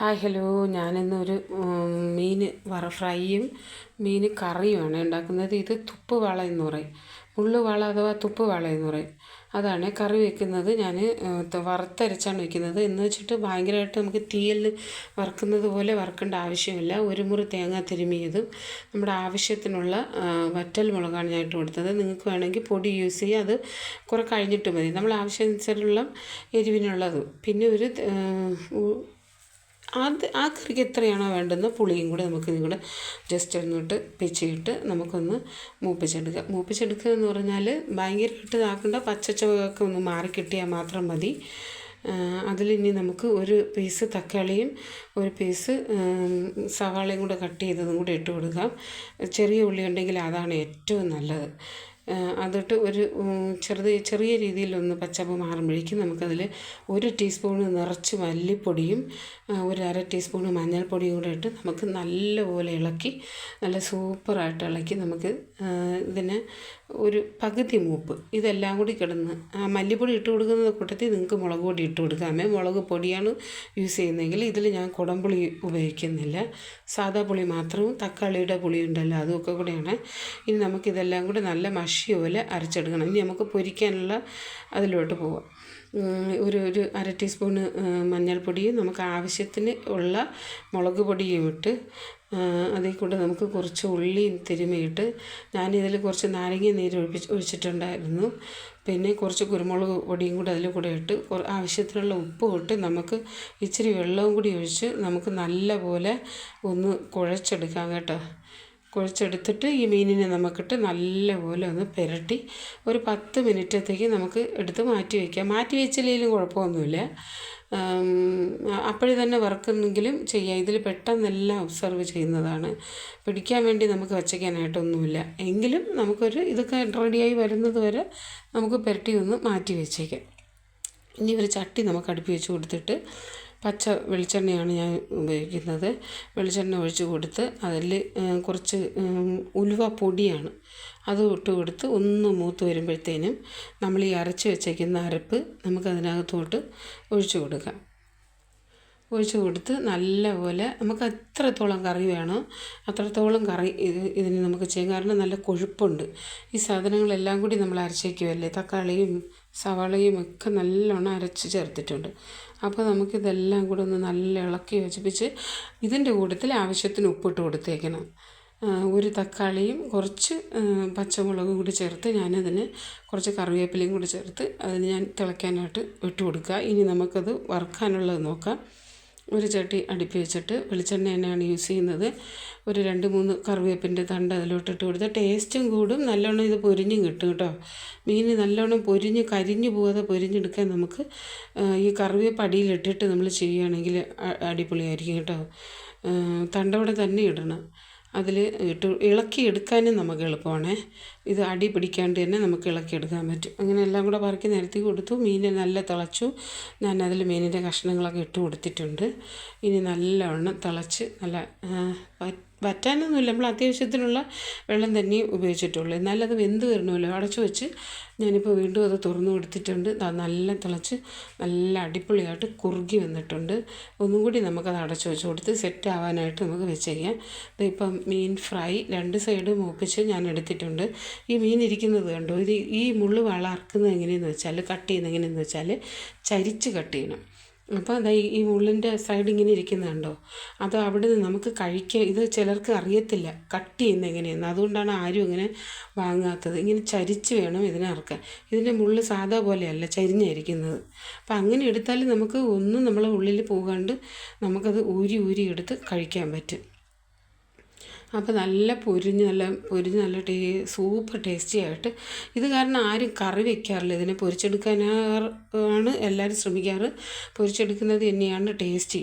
Hi hello. ഞാനിന്നൊരു മീൻ വറ ഫ്രൈയും മീൻ കറിയുമാണ് ഉണ്ടാക്കുന്നത്. ഇത് തുപ്പ് വാള എന്ന് പറയും. മുള്ളുവാള അഥവാ തുപ്പ് വാള എന്ന് പറയും. അതാണ് കറി വെക്കുന്നത്. ഞാൻ വറുത്തരച്ചാണ് വെക്കുന്നത്. എന്ന് വെച്ചിട്ട് ഭയങ്കരമായിട്ട് നമുക്ക് തീയിൽ വറുക്കുന്നത് പോലെ വറുക്കേണ്ട ആവശ്യമില്ല. ഒരു മുറി തേങ്ങ തിരുമിയതും നമ്മുടെ ആവശ്യത്തിനുള്ള വറ്റൽ മുളകാണ് ഞാൻ ഇട്ട് കൊടുത്തത്. നിങ്ങൾക്ക് വേണമെങ്കിൽ പൊടി യൂസ് ചെയ്യുക അത് കുറെ കഴിഞ്ഞിട്ട് മതി. നമ്മൾ ആവശ്യമനുസരിച്ചുള്ള എരിവിനുള്ളത്. പിന്നെ ഒരു അത് ആ കറിക്ക് എത്രയാണോ വേണ്ടുന്ന പുളിയും കൂടെ നമുക്ക് കൂടെ ജസ്റ്റ് ഒന്നിട്ട് പിച്ചിയിട്ട് നമുക്കൊന്ന് മൂപ്പിച്ചെടുക്കാം. മൂപ്പിച്ചെടുക്കുക എന്ന് പറഞ്ഞാൽ ഭയങ്കരമായിട്ട് ഇതാക്കേണ്ട പച്ചച്ചുവയൊക്കെ ഒന്ന് മാറി കിട്ടിയാൽ മാത്രം മതി. അതിലിനി നമുക്ക് ഒരു പീസ് തക്കാളിയും ഒരു പീസ് സവാളയും കൂടെ കട്ട് ചെയ്തതും കൂടെ ഇട്ട് കൊടുക്കാം. ചെറിയ ഉള്ളി ഉണ്ടെങ്കിൽ അതാണ് ഏറ്റവും നല്ലത്. അതിട്ട് ഒരു ചെറുത് ചെറിയ രീതിയിലൊന്ന് പച്ചപ്പ് മാറുമ്പോഴേക്കും നമുക്കതിൽ ഒരു ടീസ്പൂണ് നിറച്ച് മല്ലിപ്പൊടിയും ഒരു അര ടീസ്പൂണ് മഞ്ഞൾപ്പൊടിയും കൂടെ ഇട്ട് നമുക്ക് നല്ലപോലെ ഇളക്കി നല്ല സൂപ്പറായിട്ട് ഇളക്കി നമുക്ക് ഇതിനെ ഒരു പകുതി മൂപ്പ് ഇതെല്ലാം കൂടി കിടന്ന് ആ മല്ലിപ്പൊടി ഇട്ട് കൊടുക്കുന്ന കൂട്ടത്തിൽ നിങ്ങൾക്ക് മുളക് പൊടി ഇട്ട് കൊടുക്കാമേ. മുളക് പൊടിയാണ് യൂസ് ചെയ്യുന്നതെങ്കിൽ ഇതിൽ ഞാൻ കുടംപുളി ഉപയോഗിക്കുന്നില്ല. സാദാ പുളി മാത്രവും തക്കാളിയുടെ പുളി ഉണ്ടല്ലോ അതുമൊക്കെ കൂടെയാണ്. ഇനി നമുക്കിതെല്ലാം കൂടി നല്ല മഷി പോലെ അരച്ചെടുക്കണം. ഇനി നമുക്ക് പൊരിക്കാനുള്ള അതിലോട്ട് പോവാം. ഒരു ഒരു അര ടീസ്പൂണ് മഞ്ഞൾപ്പൊടിയും നമുക്ക് ആവശ്യത്തിന് ഉള്ള മുളക് പൊടിയും ഇട്ട് അതിൽ കൂടെ നമുക്ക് കുറച്ച് ഉള്ളിയും തിരുമിയിട്ട് ഞാനിതിൽ കുറച്ച് നാരങ്ങ നീര് ഒഴിപ്പിച്ച് ഒഴിച്ചിട്ടുണ്ടായിരുന്നു. പിന്നെ കുറച്ച് കുരുമുളക് പൊടിയും കൂടെ അതിൽ കൂടെ ഇട്ട് ആവശ്യത്തിനുള്ള ഉപ്പും ഇട്ട് നമുക്ക് ഇച്ചിരി വെള്ളവും കൂടി ഒഴിച്ച് നമുക്ക് നല്ല പോലെ ഒന്ന് കുഴച്ചെടുക്കാം കേട്ടോ. കുഴച്ചെടുത്തിട്ട് ഈ മീനിനെ നമുക്കിട്ട് നല്ലപോലെ ഒന്ന് പുരട്ടി ഒരു പത്ത് മിനിറ്റത്തേക്ക് നമുക്ക് എടുത്ത് മാറ്റി വയ്ക്കാം. മാറ്റി വെച്ചില്ലെങ്കിലും കുഴപ്പമൊന്നുമില്ല. അപ്പോഴേ തന്നെ വറുക്കുന്നെങ്കിലും ചെയ്യാം. ഇതിൽ പെട്ടെന്നെല്ലാം ഒബ്സർവ് ചെയ്യുന്നതാണ്. പിടിക്കാൻ വേണ്ടി നമുക്ക് വച്ചേക്കാനായിട്ടൊന്നുമില്ല എങ്കിലും നമുക്കൊരു ഇതൊക്കെ റെഡിയായി വരുന്നത് വരെ നമുക്ക് പുരട്ടി ഒന്ന് മാറ്റി വെച്ചേക്കാം. ഇനി ഒരു ചട്ടി നമുക്ക് അടുപ്പി വെച്ച് കൊടുത്തിട്ട് പച്ച വെളിച്ചെണ്ണയാണ് ഞാൻ ഉപയോഗിക്കുന്നത്. വെളിച്ചെണ്ണ ഒഴിച്ച് കൊടുത്ത് അതിൽ കുറച്ച് ഉലുവ പൊടിയാണ് അത് ഇട്ട് കൊടുത്ത് ഒന്ന് മൂത്ത് വരുമ്പോഴത്തേനും നമ്മൾ ഈ അരച്ച് വെച്ചേക്കുന്ന അരപ്പ് നമുക്കതിനകത്തോട്ട് ഒഴിച്ച് കൊടുക്കാം. ഒഴിച്ച് കൊടുത്ത് നല്ലപോലെ നമുക്ക് എത്രത്തോളം കറി വേണോ. അത്രത്തോളം കറി ഇത് ഇതിന് നമുക്ക് ചെയ്യാം. കാരണം നല്ല കൊഴുപ്പുണ്ട്. ഈ സാധനങ്ങളെല്ലാം കൂടി നമ്മൾ അരച്ചേക്കുമല്ലേ തക്കാളിയും സവാളയും ഒക്കെ നല്ലോണം അരച്ച് ചേർത്തിട്ടുണ്ട്. അപ്പോൾ നമുക്കിതെല്ലാം കൂടെ ഒന്ന് നല്ല ഇളക്കി യോജിപ്പിച്ച് ഇതിന്റെ കൂട്ടത്തിൽ ആവശ്യത്തിന് ഉപ്പിട്ട് കൊടുത്തേക്കണം. ഒരു തക്കാളിയും കുറച്ച് പച്ചമുളകും കൂടി ചേർത്ത് ഞാനതിന് കുറച്ച് കറിവേപ്പിലയും കൂടി ചേർത്ത് അതിന് ഞാൻ തിളയ്ക്കാനായിട്ട് ഇട്ട് കൊടുക്കുക. ഇനി നമുക്കത് വറുക്കാനുള്ളത് നോക്കാം. ഒരു ചട്ടി അടുപ്പി വെച്ചിട്ട് വെളിച്ചെണ്ണ തന്നെയാണ് യൂസ് ചെയ്യുന്നത്. ഒരു രണ്ട് മൂന്ന് കറിവേപ്പിന്റെ തണ്ട് അതിലോട്ടിട്ട് കൊടുത്താൽ ടേസ്റ്റും കൂടും. നല്ലോണം ഇത് പൊരിഞ്ഞും കിട്ടും കേട്ടോ. മീൻ നല്ലോണം പൊരിഞ്ഞ് കരിഞ്ഞു പോകാതെ പൊരിഞ്ഞെടുക്കാൻ നമുക്ക് ഈ കറിവേപ്പ് അടിയിലിട്ടിട്ട് നമ്മൾ ചെയ്യുകയാണെങ്കിൽ അടിപൊളിയായിരിക്കും കേട്ടോ. തണ്ടോടെ തന്നെ ഇടണം. അതിൽ ഇട്ട് ഇളക്കി എടുക്കാനും നമുക്ക് എളുപ്പമാണേ. ഇത് അടി പിടിക്കാണ്ട് തന്നെ നമുക്ക് ഇളക്കി എടുക്കാൻ പറ്റും. അങ്ങനെ എല്ലാം കൂടെ പറക്കി നിരത്തി കൊടുത്തു. മീനെ നല്ല തിളച്ചു. ഞാൻ അതിൽ മീനിന്റെ കഷ്ണങ്ങളൊക്കെ ഇട്ട് കൊടുത്തിട്ടുണ്ട്. ഇനി നല്ലവണ്ണം തിളച്ച് നല്ല വറ്റാനൊന്നുമില്ല നമ്മൾ അത്യാവശ്യത്തിനുള്ള വെള്ളം തന്നെ ഉപയോഗിച്ചിട്ടുള്ളൂ. എന്നാലും അത് വെന്ത് വരണമല്ലോ. അടച്ചു വെച്ച് ഞാനിപ്പോൾ വീണ്ടും അത് തുറന്നു കൊടുത്തിട്ടുണ്ട്. നല്ല തിളച്ച് നല്ല അടിപൊളിയായിട്ട് കുറുകി വന്നിട്ടുണ്ട്. ഒന്നും കൂടി നമുക്കത് അടച്ചു വെച്ച് കൊടുത്ത് സെറ്റ് ആവാനായിട്ട് നമുക്ക് വെച്ചേക്കാം. ഇപ്പം മീൻ ഫ്രൈ രണ്ട് സൈഡ് മൂപ്പിച്ച് ഞാൻ എടുത്തിട്ടുണ്ട്. ഈ മീൻ ഇരിക്കുന്നത് കണ്ടോ? ഇത് ഈ മുള്ള് വളർക്കുന്നത് എങ്ങനെയെന്ന് വെച്ചാൽ കട്ട് ചെയ്യുന്നത് എങ്ങനെയെന്ന് വെച്ചാൽ ചരിച്ച് കട്ട് ചെയ്യണം. അപ്പോൾ അതാ ഈ മുള്ളിന്റെ സൈഡ് ഇങ്ങനെ ഇരിക്കുന്നുണ്ടോ? അത് അവിടെ നിന്ന് നമുക്ക് കഴിക്കാൻ ഇത് ചിലർക്ക് അറിയത്തില്ല കട്ട് ചെയ്യുന്ന എങ്ങനെയെന്ന്. അതുകൊണ്ടാണ് ആരും ഇങ്ങനെ വാങ്ങാത്തത്. ഇങ്ങനെ ചരിച്ച് വേണം ഇതിനെ ഇറക്കാൻ. ഇതിന്റെ മുള്ള് സാധാ പോലെയല്ല ചരിഞ്ഞായിരിക്കുന്നത് അപ്പം അങ്ങനെ എടുത്താൽ നമുക്ക് ഒന്നും നമ്മളെ ഉള്ളിൽ പോകാണ്ട് നമുക്കത് ഊരി ഊരി എടുത്ത് കഴിക്കാൻ പറ്റും. അപ്പോൾ നല്ല പൊരിഞ്ഞ് നല്ല പൊരിഞ്ഞ് നല്ല ടേ സൂപ്പർ ടേസ്റ്റി ആയിട്ട്. ഇത് കാരണം ആരും കറി വെക്കാറില്ല. ഇതിനെ പൊരിച്ചെടുക്കാനാണ് എല്ലാവരും ശ്രമിക്കാറ്. പൊരിച്ചെടുക്കുന്നത് തന്നെയാണ് ടേസ്റ്റി.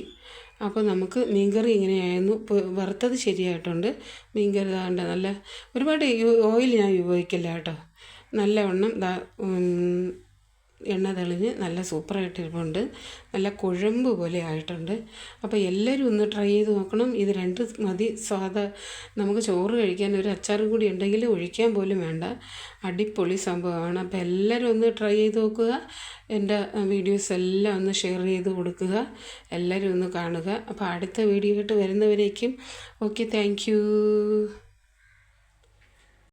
അപ്പോൾ നമുക്ക് മീൻകറി ഇങ്ങനെയായിരുന്നു. വറുത്തത് ശരിയായിട്ടുണ്ട്. മീൻകറി ഇതാണ്ട് നല്ല ഒരുപാട് ഓയിൽ ഞാൻ ഉപയോഗിക്കില്ല കേട്ടോ. നല്ലവണ്ണം എണ്ണ തെളിഞ്ഞ് നല്ല സൂപ്പറായിട്ട് ഇരിപ്പുണ്ട് നല്ല കുഴമ്പ് പോലെ ആയിട്ടുണ്ട്. അപ്പോൾ എല്ലാവരും ഒന്ന് ട്രൈ ചെയ്ത് നോക്കണം. ഇത് രണ്ട് മതി. സ്വാദ നമുക്ക് ചോറ് കഴിക്കാൻ ഒരു അച്ചാറും കൂടി ഉണ്ടെങ്കിൽ ഒഴിക്കാൻ പോലും വേണ്ട. അടിപൊളി സംഭവമാണ്. അപ്പോൾ എല്ലാവരും ഒന്ന് ട്രൈ ചെയ്ത് നോക്കുക. എന്റെ വീഡിയോസ് എല്ലാം ഒന്ന് ഷെയർ ചെയ്ത് കൊടുക്കുക. എല്ലാവരും ഒന്ന് കാണുക. അപ്പോൾ അടുത്ത വീഡിയോ ആയിട്ട് വരുന്നവരേക്കും. Okay thank